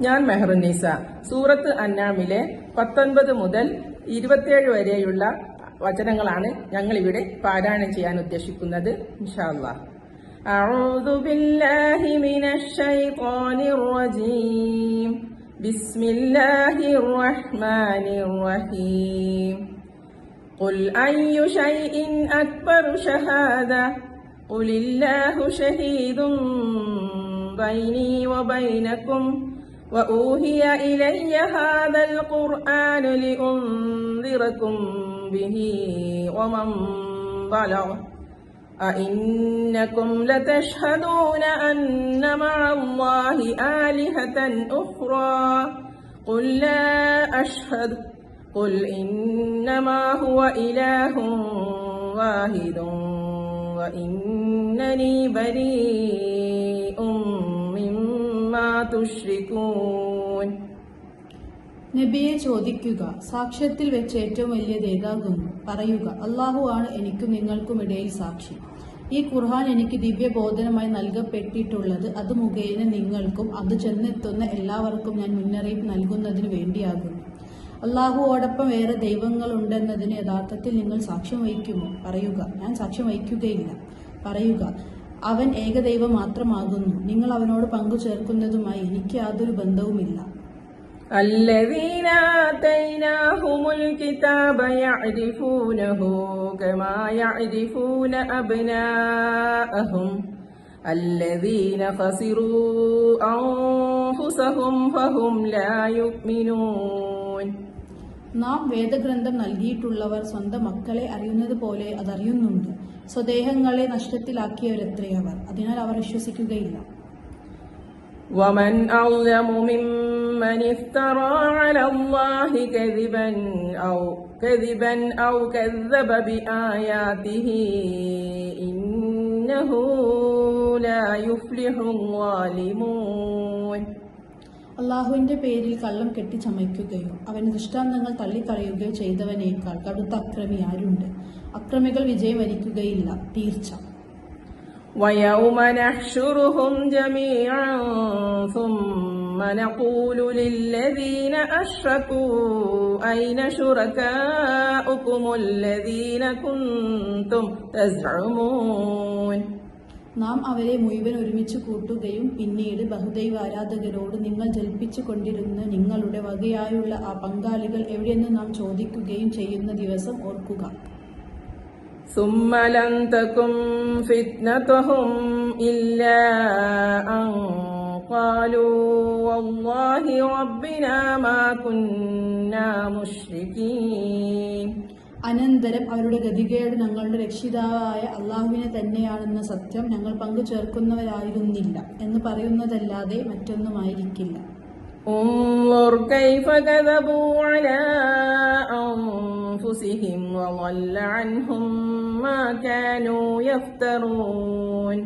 ഞാൻ മെഹറുന്നീസ സൂറത്ത് അന്നാമിലെ പത്തൊൻപത് മുതൽ ഇരുപത്തിയേഴ് വരെയുള്ള വചനങ്ങളാണ് ഞങ്ങൾ ഇവിടെ പാരായണം ചെയ്യാൻ ഉദ്ദേശിക്കുന്നത് ഇൻഷാല്ലാ أعوذ بالله من الشيطان الرجيم بسم الله الرحمن الرحيم قل أي شيء أكبر شهادة قل الله شهيد بيني وبينكم وأوهي إلي هذا القرآن لأنذركم به ومن بلغ. أئنكم لتشهدون أن مع الله آلهة أخرى؟ قل لا أشهد. قل إنما هو إله واحد وإنني بريء مما നബിയെ ചോദിക്കുക സാക്ഷ്യത്തിൽ വെച്ച് ഏറ്റവും വലിയ ഏതാകുന്നു? പറയുക അള്ളാഹു ആണ് എനിക്കും നിങ്ങൾക്കും ഇടയിൽ സാക്ഷി. ഈ ഖുർഹാൻ എനിക്ക് ദിവ്യബോധനമായി നൽകപ്പെട്ടിട്ടുള്ളത് അത് മുഖേന നിങ്ങൾക്കും അത് ചെന്നെത്തുന്ന എല്ലാവർക്കും ഞാൻ മുന്നറിയിപ്പ് നൽകുന്നതിന് വേണ്ടിയാകുന്നു. അള്ളാഹുവോടൊപ്പം വേറെ ദൈവങ്ങളുണ്ടെന്നതിന് യഥാർത്ഥത്തിൽ നിങ്ങൾ സാക്ഷ്യം വഹിക്കുമോ? പറയുക ഞാൻ സാക്ഷ്യം വഹിക്കുകയില്ല. പറയുക അവൻ ഏകദൈവം മാത്രമാകുന്നു നിങ്ങൾ അവനോട് പങ്കു ചേർക്കുന്നതുമായി എനിക്ക് യാതൊരു ബന്ധവുമില്ല الذين آتيناهم الكتاب يعرفونه كما يعرفون أبناءهم الذين خسروا أنفسهم فهم لا يؤمنون നാം വേദഗ്രന്ഥം നൽകിയിട്ടുള്ളവർ സ്വന്തം മക്കളെ അറിയുന്നത് പോലെ അതറിയുന്നുണ്ട് സ്വദേഹങ്ങളെ നഷ്ടത്തിലാക്കിയവരത്രേ അവർ അതിനാൽ അവർ വിശ്വസിക്കുകയില്ല ومن أظلم ممن افترى على الله كذبا أو كذبا أو كذب بآياته إنه لا يفلح الظالمون അള്ളാഹുവിന്റെ പേരിൽ കള്ളം കെട്ടിച്ചമയ്ക്കുകയോ അവന് ദൃഷ്ടാന്തങ്ങൾ തള്ളിക്കളയുകയോ ചെയ്തവനേക്കാൾ കടുത്ത അക്രമി ആരുണ്ട് അക്രമികൾ വിജയം വരിക്കുകയില്ല തീർച്ച ويوم نحشرهم جميعا ثم نقول للذين أشركوا أين شركاؤكم الذين كنتم تزعمون നാം അവരെ മുഴുവൻ ഒരുമിച്ച് കൂട്ടുകയും പിന്നീട് ബഹുദൈവ ആരാധകരോട് നിങ്ങൾ ജൽപ്പിച്ചു കൊണ്ടിരുന്ന നിങ്ങളുടെ വകയായുള്ള ആ പങ്കാളികൾ എവിടെയെന്ന് നാം ചോദിക്കുകയും ചെയ്യുന്ന ദിവസം ഓർക്കുക ثم لم تكن فتنتهم إلا أن قالوا والله ربنا ما كنا مشركين അനന്തരം അവരുടെ ഗതികേട് ഞങ്ങളുടെ രക്ഷിതാവായ അള്ളാഹുവിനെ തന്നെയാണെന്ന സത്യം ഞങ്ങൾ പങ്കു ചേർക്കുന്നവരായിരുന്നില്ല എന്ന് പറയുന്നതല്ലാതെ മറ്റൊന്നുമായിരിക്കില്ല انظر كيف كذبوا على أنفسهم وضل عنهم ما كانوا يفترون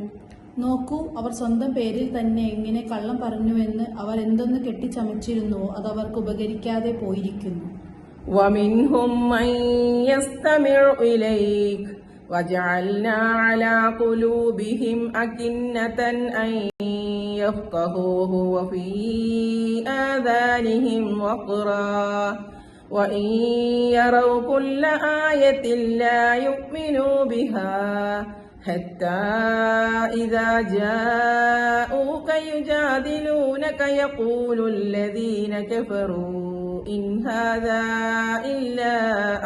നോക്കൂ അവർ സ്വന്തം പേരിൽ തന്നെ എങ്ങനെ കള്ളം പറഞ്ഞുവെന്ന് അവർ എന്തൊന്ന് കെട്ടിച്ചമച്ചിരുന്നുവോ അത് അവർക്ക് ഉപകരിക്കാതെ പോയിരിക്കുന്നു ومنهم من يستمع إليك. وجعلنا على قلوبهم أكنة أن يفقهوه وفي آذانهم وقرا. وإن يروا كل آية لا يؤمنوا بها حتى إذا جاءوك يجادلونك يقول الذين كفروا إن هذا إلا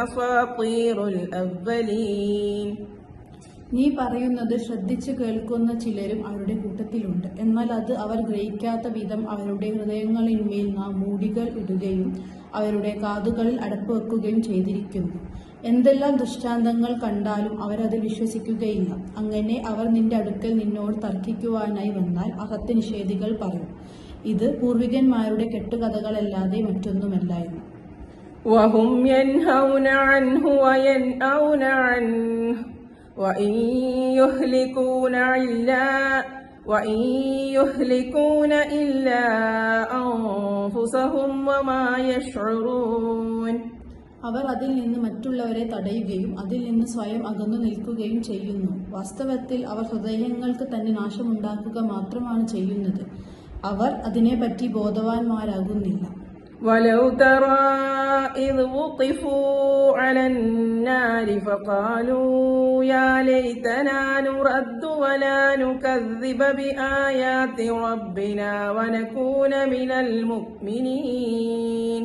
أساطير الأولين നീ പറയുന്നത് ശ്രദ്ധിച്ചു കേൾക്കുന്ന ചിലരും അവരുടെ കൂട്ടത്തിലുണ്ട് എന്നാൽ അത് അവർ ഗ്രഹിക്കാത്ത വിധം അവരുടെ ഹൃദയങ്ങളിന്മേൽ നാം മൂടികൾ ഇടുകയും അവരുടെ കാതുകളിൽ അടപ്പ് വെക്കുകയും ചെയ്തിരിക്കുന്നു എന്തെല്ലാം ദൃഷ്ടാന്തങ്ങൾ കണ്ടാലും അവരത് വിശ്വസിക്കുകയില്ല അങ്ങനെ അവർ നിന്റെ അടുക്കൽ നിന്നോട് തർക്കിക്കുവാനായി വന്നാൽ അകത്ത് നിഷേധികൾ പറയും ഇത് പൂർവികന്മാരുടെ കെട്ടുകഥകളല്ലാതെ മറ്റൊന്നുമല്ലായിരുന്നു وهم ينهون عنه وينأون عنه وإن يهلكون إلا وإن يهلكون إلا أنفسهم وما يشعرون അവർ അതിൽ നിന്ന് മറ്റുള്ളവരെ തടയുകയും അതിൽ നിന്ന് സ്വയം അകന്നു നിൽക്കുകയും ചെയ്യുന്നു വാസ്തവത്തിൽ അവർ ഹൃദയങ്ങൾക്ക് തന്നെ നാശമുണ്ടാക്കുക മാത്രമാണ് ചെയ്യുന്നത് അവർ അതിനെപ്പറ്റി ബോധവാന്മാരാകുന്നില്ല ولو ترى إذ وقفوا على النار فقالوا يا ليتنا نرد ولا نكذب بآيات ربنا ونكون من المؤمنين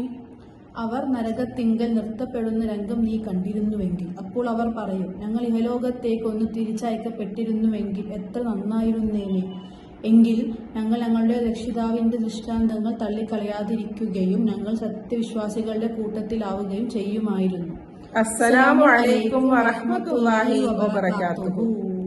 അവർ നരകത്തിങ്കൽ നിർത്തപ്പെടുന്ന രംഗം നീ കണ്ടിരുന്നുവെങ്കിൽ. അപ്പോൾ അവർ പറയും ഞങ്ങൾ ഇഹലോകത്തേക്ക് ഒന്ന് തിരിച്ചയക്കപ്പെട്ടിരുന്നുവെങ്കിൽ എത്ര നന്നായിരുന്നേനെ. എങ്കിൽ ഞങ്ങൾ ഞങ്ങളുടെ രക്ഷിതാവിന്റെ ദൃഷ്ടാന്തങ്ങൾ തള്ളിക്കളയാതിരിക്കുകയും ഞങ്ങൾ സത്യവിശ്വാസികളുടെ കൂട്ടത്തിലാവുകയും ചെയ്യുമായിരുന്നു. അസ്സലാമു അലൈക്കും വറഹ്മത്തുള്ളാഹി വബറകാതുഹു.